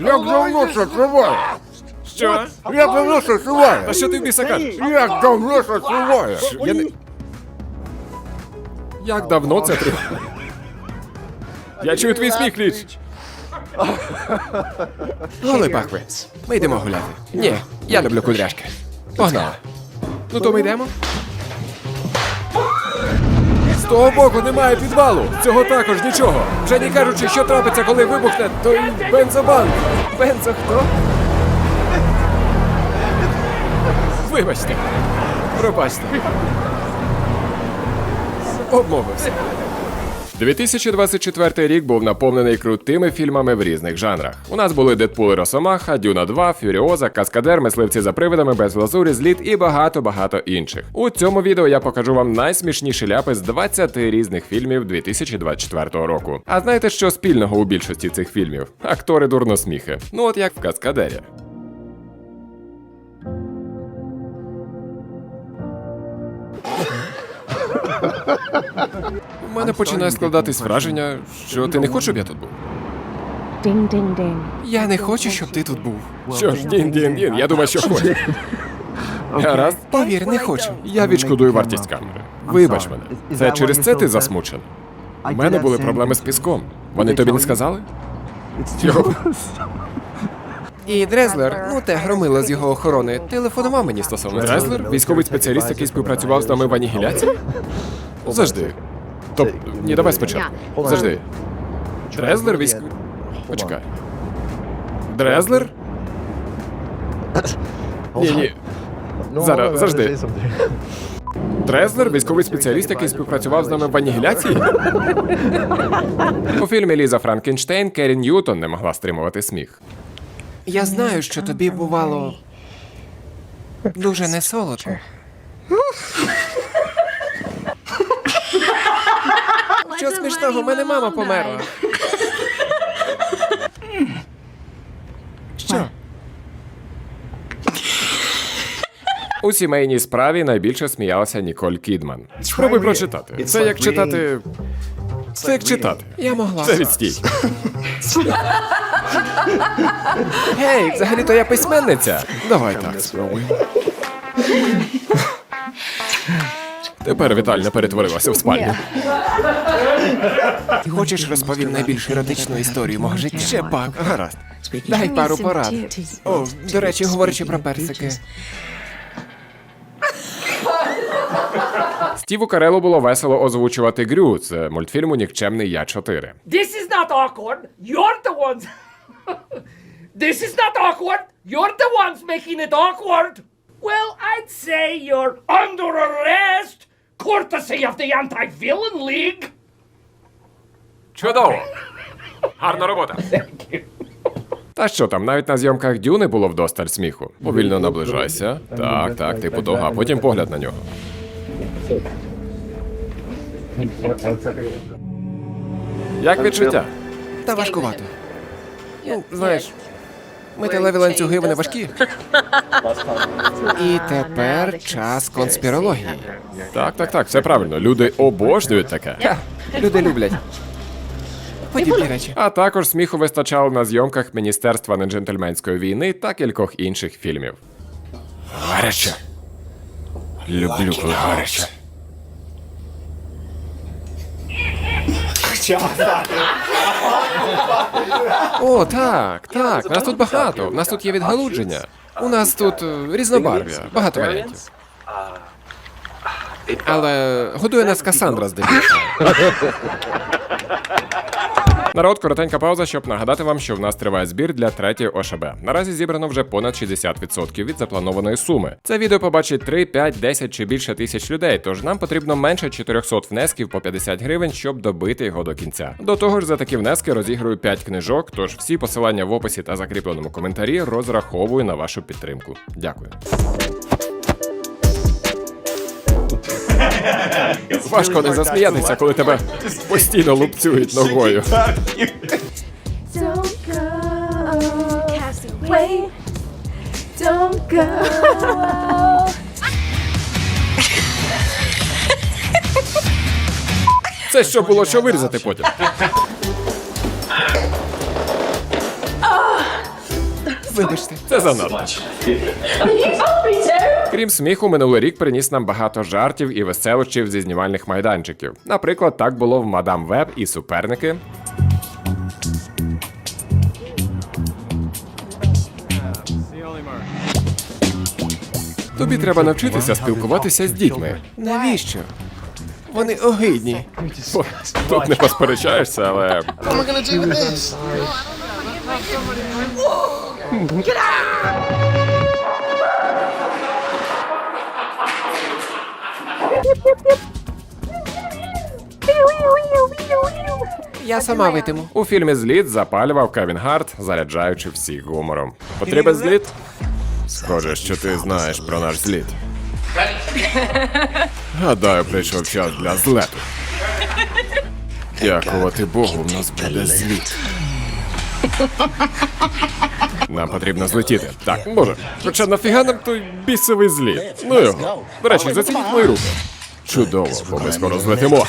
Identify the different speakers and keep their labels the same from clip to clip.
Speaker 1: Як давно це триває?
Speaker 2: Що?
Speaker 1: Як давно це триває?
Speaker 2: Та що ти в біса кажеш?
Speaker 1: Як давно це триває?
Speaker 2: Я не... Як давно це триває? Я чую твій сміх, Ліч. Голи пахви. Ми йдемо гуляти. Ні, я люблю кудряшки. Погнали. Ну то ми йдемо. Того боку немає підвалу. Цього також нічого. Вже не кажучи, що трапиться, коли вибухне той бензобанк. Бензо хто? Вибачте. Пробачте. Обмовився. 2024 рік був наповнений крутими фільмами в різних жанрах. У нас були Дедпул Росомаха, Дюна 2, Фюріоза, Каскадер, Мисливці за привидами, без лазурі, зліт і багато-багато інших. У цьому відео я покажу вам найсмішніші ляпи з 20 різних фільмів 2024 року. А знаєте, що спільного у більшості цих фільмів? Актори дурносміхи. Ну от як в Каскадері. У мене починає складатись враження, що ти не хочеш, щоб я тут був.
Speaker 3: Ding ding ding.
Speaker 2: Я не хочу, щоб ти тут був. Що ж, дін дін дін, я думаю, що хочу. Гаразд, повір, не хочу. Я відшкодую вартість камери. Вибач мене. Це через це ти засмучений? У мене були проблеми з піском. Вони тобі не сказали? Йо. І Дрезлер, ну те громило з його охорони, телефонував мені стосовно. Дрезлер? Військовий спеціаліст, який співпрацював з нами в анігіляції? Завжди. Тобто, ні, давай спочатку. Завжди. Дрезлер військовий. Почекай. Дрезлер? Ні, ні. Зараз, завжди. Дрезлер, військовий спеціаліст, який співпрацював з нами в анігіляції? У фільмі Ліза Франкенштейн Керрі Ньютон не могла стримувати сміх. Я знаю, що тобі бувало дуже не солодко. Що смішного, у мене мама померла. Що? У сімейній справі найбільше сміялася Ніколь Кідман. Спробуй прочитати. Це як читати. Це як читати. Я могла. Це відстій. Гей, взагалі-то я письменниця. Давай так, спробуй. Тепер вітальня перетворилася в спальню. Ти Хочеш розповім найбільш еротичну історію мого життя? Ще пак, гаразд. Дай пару порад. О, до речі, говорячи про персики. Стіву Карелу було весело озвучувати Грю з мультфільму Нікчемний Я 4.
Speaker 4: This is not awkward. You're the ones. this is not awkward. You're the ones making it awkward. Well, I'd say you're under arrest, courtesy of the Anti-Villain League.
Speaker 2: Чудово! Гарна робота. Та що там, навіть на зйомках Дюни було вдосталь сміху. Повільно наближайся. Так, так, типу того, а потім погляд на нього. Як відчуття? Та важкувато. Ну, знаєш, металеві ланцюги вони важкі. І тепер час конспірології. Так, так, так, все правильно. Люди обожнюють таке. Люди люблять. Подібні речі. А також сміху вистачало на зйомках Міністерства неджентльменської війни та кількох інших фільмів. Гаряче. Люблю, коли гаряче. О, так, так. Нас тут багато. У нас тут є відгалудження. У нас тут е, різнобарв'я, багато варіантів. Але годує нас Касандра здебільшого. Народ, коротенька пауза, щоб нагадати вам, що в нас триває збір для третьої ОШБ. Наразі зібрано вже понад 60% від запланованої суми. Це відео побачить 3, 5, 10 чи більше тисяч людей, тож нам потрібно менше 400 внесків по 50 гривень, щоб добити його до кінця. До того ж, за такі внески розіграю 5 книжок, тож всі посилання в описі та закріпленому коментарі розраховую на вашу підтримку. Дякую. Важко не засміятися, коли тебе постійно лупцюють ногою.
Speaker 3: Don't go, away. Don't go.
Speaker 2: Це що було, що вирізати потім. Вибачте, це занадто. Крім сміху, минулий рік приніс нам багато жартів і веселощів зі знімальних майданчиків. Наприклад, так було в Мадам Веб і суперники. Тобі треба навчитися спілкуватися з дітьми. Навіщо? Вони огидні. О, Тут не посперечаєшся, але Я сама витиму. У фільмі Зліт запалював Кевін Харт, заряджаючи всіх гумором. Потрібен зліт? Схоже, що ти знаєш про наш зліт. Гадаю, прийшов час для злету. Дякувати Богу, в нас буде зліт. Нам потрібно злетіти. Так, може. Хоча нафіга нам той бісовий зліт? Ну його. До речі, зацініть мої руки. Чудово, бо ми скоро злетимо.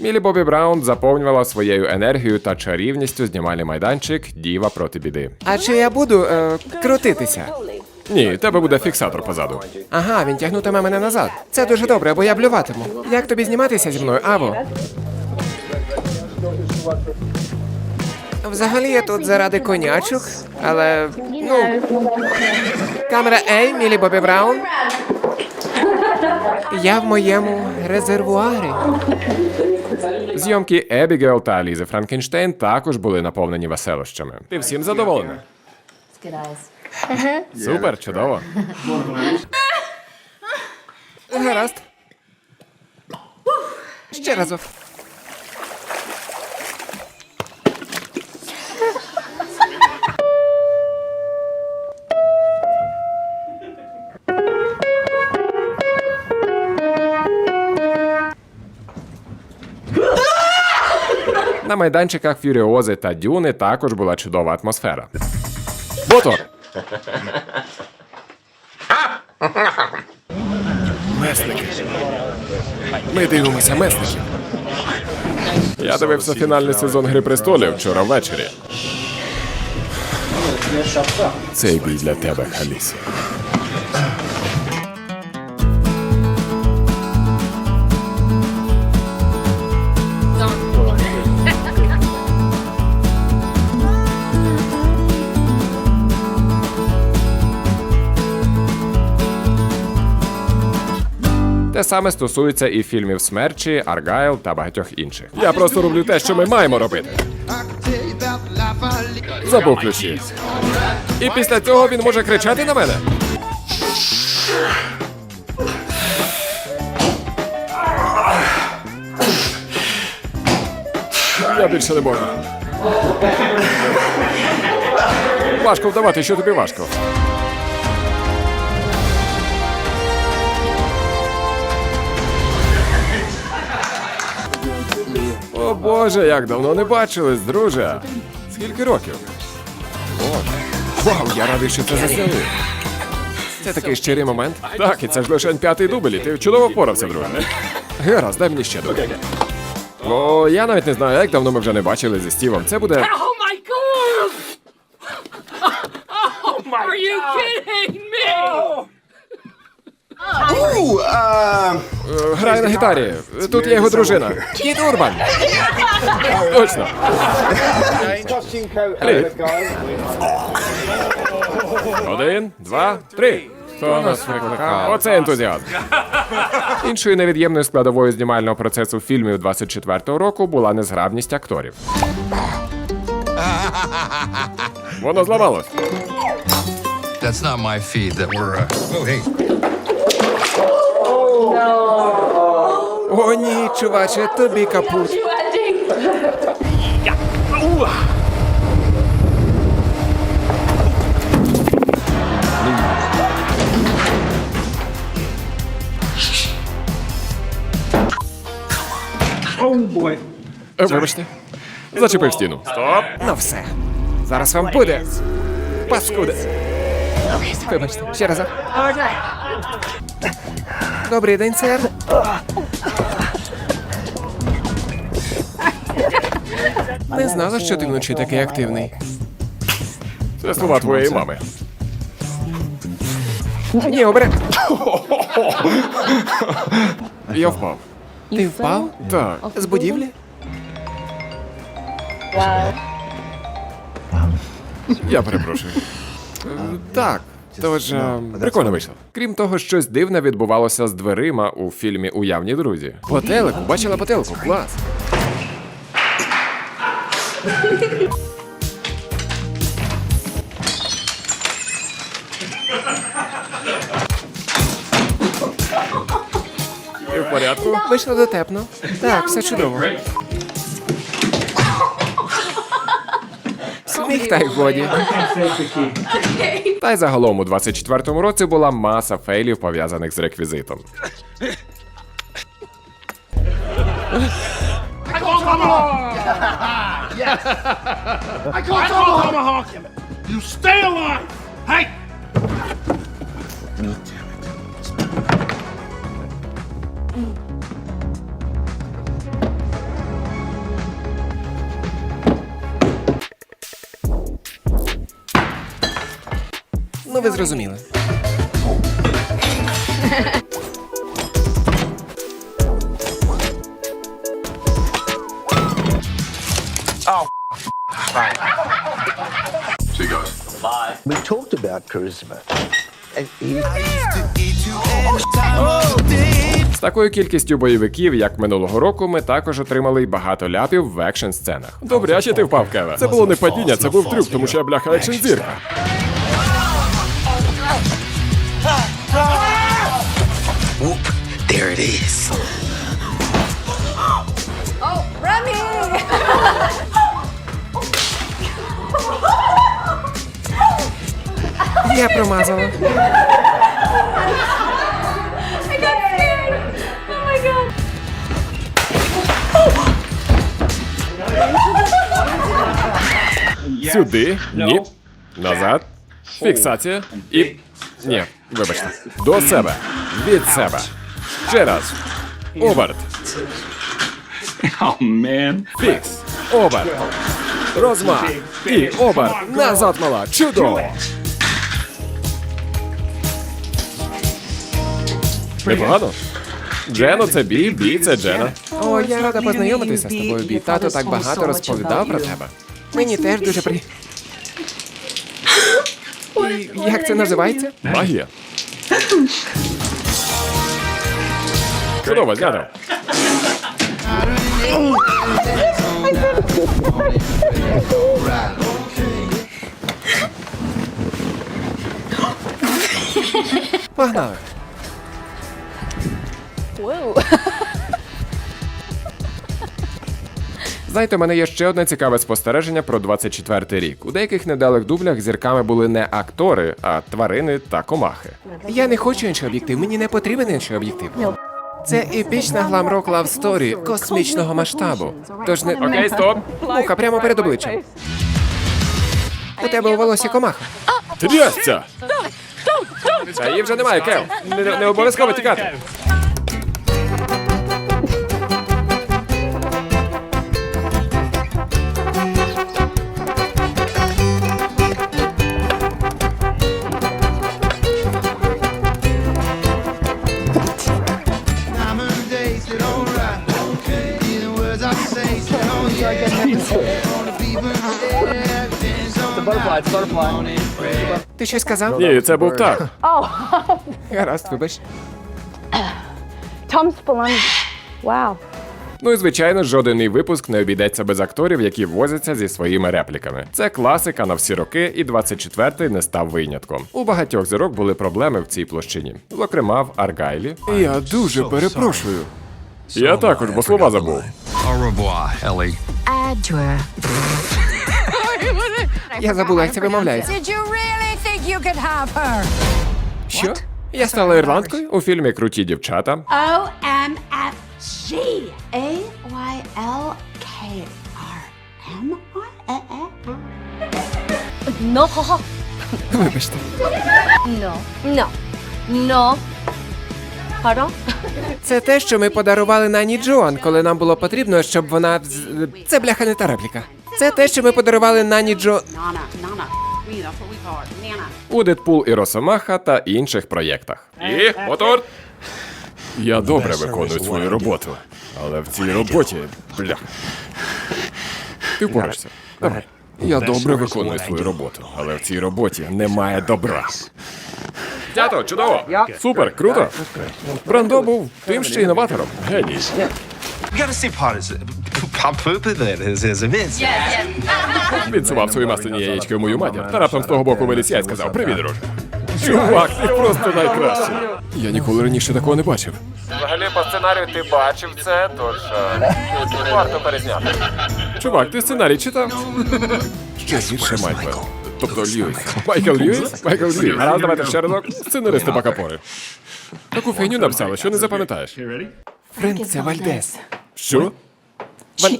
Speaker 2: Мілі Бобі Браун заповнювала своєю енергією та чарівністю знімальний майданчик Діва проти біди. А чи я буду е, крутитися? Ні, тебе буде фіксатор позаду. Ага, він тягнутиме мене назад. Це дуже добре, бо я блюватиму. Як тобі зніматися зі мною, Аво? Взагалі я тут заради конячок, але ну. Камера Ей, Мілі Бобі Браун. Я в моєму резервуарі. Зйомки Ебігейл та Лізи Франкенштейн також були наповнені веселощами. Ти всім задоволена? Супер, чудово. Гаразд. Ще разок. На майданчиках Фюріози та Дюни також була чудова атмосфера. Мотор! Месники. Ми дивимося месників. Я дивився фінальний сезон Гри престолів вчора ввечері. Цей бій для тебе, Халісі. Саме стосується і фільмів Смерчі, Аргайл та багатьох інших. Я просто роблю те, що ми маємо робити. Забув ключі. І після цього він може кричати на мене. Я більше не можу. Важко вдавати, що тобі важко. О боже, як давно не бачились, друже. Скільки років? Вау, я радий, що це заснялив. Це такий щирий момент. Так, і це ж лише п'ятий дубль, і ти чудово впорався, друже. Гаразд, дай мені ще дубль. О, я навіть не знаю, як давно ми вже не бачили зі Стівом. Це буде.
Speaker 4: Oh! Oh Are you kidding me?
Speaker 5: Uh,
Speaker 2: е, Грає на гітарі. Тут є його дружина. Кіт Урбан. Точно. Один, два, три. Хто нас викликав? Оце ентузіазм. Іншою невід'ємною складовою знімального процесу фільмів 24-го року була незграбність акторів. Воно зламалось.
Speaker 6: That's not my feed that we're. Uh... Oh, hey.
Speaker 2: О, ні, чуваче, тобі капут. Вибачте. Зачепив стіну. Стоп! Ну все. Зараз вам буде. Паскуде. Вибачте, ще раз. Добрий день, сер. Не знала, що ти вночі такий активний. Це слова твоєї мами. Ні, обере. Я впав. Ти впав? Так. З будівлі? Я перепрошую. Е, так. Тож, е, прикольно вийшло. Крім того, щось дивне відбувалося з дверима у фільмі Уявні друзі. По телеку, бачила по телеку, клас. Ти в порядку? Вийшло дотепно. Так, все чудово. Сміх та й годі. Та й загалом у 24-му році була маса фейлів, пов'язаних з реквізитом.
Speaker 4: You stay alive! Hey!
Speaker 2: Ну, ви зрозуміли.
Speaker 7: We talked about charisma. And he,
Speaker 2: З такою кількістю бойовиків, як минулого року, ми також отримали й багато ляпів в екшн сценах. Добряче ти впав, Кеве. Це було не падіння, це був трюк, тому що я бляха екшн зірка.
Speaker 7: There it is.
Speaker 2: Я промазала.
Speaker 3: I got scared. Oh my god.
Speaker 2: Сюди. Ні. Назад. Фіксація. І. Ні, вибачте. До себе. Від себе. Ще раз. Оберт.
Speaker 4: Oh.
Speaker 2: Фікс. Оберт. Розмах. І оберт. Назад мала. Чудово. Непогано. Джено, це Бі, Бі, це Джена. О, я рада познайомитися з тобою, Бі. Тато так багато розповідав про тебе. Мені теж дуже при. І як це називається? Магія. Чудово, знято. Погнали. Знаєте, у мене є ще одне цікаве спостереження про 24-й рік. У деяких невдалих дублях зірками були не актори, а тварини та комахи. Я не хочу інший об'єктив, мені не потрібен інший об'єктив. Це епічна гламрок лав сторі космічного масштабу. Тож не окей, стоп. Муха прямо перед обличчям. У тебе у волосі комаха. Трясця! Та її вже немає, Кев. Не, не обов'язково тікати. Ти щось сказав? Ні, це був так. Гаразд, вибач.
Speaker 3: Tom Spelunky. Wow.
Speaker 2: Ну і звичайно, жоден мій випуск не обійдеться без акторів, які возяться зі своїми репліками. Це класика на всі роки, і 24-й не став винятком. У багатьох зірок були проблеми в цій площині. Зокрема, в Аргайлі. Я дуже перепрошую. Я також, бо слова забув.
Speaker 6: Au revoir,
Speaker 2: Я забула, як це вимовляється.
Speaker 8: Did you really think you could have her?
Speaker 2: Що? Я стала ірландкою у фільмі Круті дівчата.
Speaker 8: I
Speaker 3: No.
Speaker 2: Вибачте.
Speaker 3: No. No. No.
Speaker 2: Це те, що ми подарували Нані Джоан, коли нам було потрібно, щоб вона. вз- Це бляха не та репліка. Це те, що ми подарували Нані Джо.
Speaker 8: Nana, Nana. Me, that's what we call her. Nana.
Speaker 2: у Дедпул і Росомаха та інших проєктах. І мотор. Я добре виконую свою роботу, але в цій роботі. Бля. Ти впораєшся. Давай. Я добре виконую свою роботу, але в цій роботі немає добра. Дято, чудово! Супер, круто! Брандо був тим ще інноватором. Геній.
Speaker 5: You gotta see part is pop poop it is is a miss.
Speaker 2: Він сував свої масляні яєчки в мою матір, та раптом з того боку виліз я і сказав Привіт, друже. Чувак, ти просто найкращий. Я ніколи раніше такого не бачив. Взагалі, по сценарію ти бачив це, тож варто перезняти. Чувак, ти сценарій читав? Ще гірше Майкл. Тобто Льюіс. Майкл Льюіс? Майкл Льюіс. Раз, давайте ще разок. Сценаристи Бакапори. Таку фігню написали, що не запам'ятаєш. Френк, це Вальдес. Що? Валь...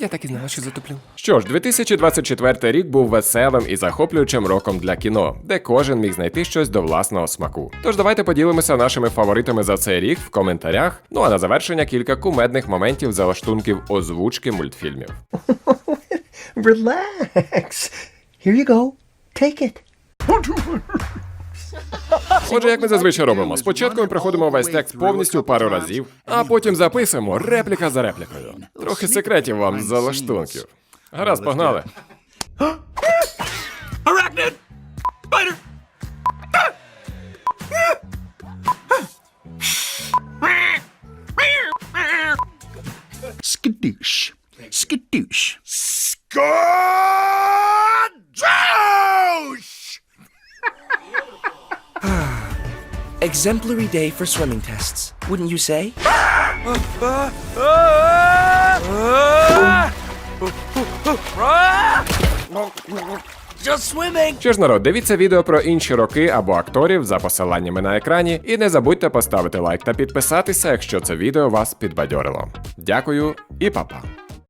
Speaker 2: Я так і знала, що затуплю. Що ж, 2024 рік був веселим і захоплюючим роком для кіно, де кожен міг знайти щось до власного смаку. Тож давайте поділимося нашими фаворитами за цей рік в коментарях. Ну а на завершення кілька кумедних моментів залаштунків озвучки мультфільмів.
Speaker 7: Relax. Here you go. Take it.
Speaker 2: Отже, як ми зазвичай робимо, спочатку ми проходимо весь текст повністю пару разів, а потім записуємо репліка за реплікою. Трохи секретів вам з залаштунків. Гаразд, погнали.
Speaker 5: Skadoosh. Skadoosh.
Speaker 9: Exemplary day for swimming tests, wouldn't you say? Just swimming!
Speaker 2: Що ж, народ, дивіться відео про інші роки або акторів за посиланнями на екрані, і не забудьте поставити лайк та підписатися, якщо це відео вас підбадьорило. Дякую і па-па.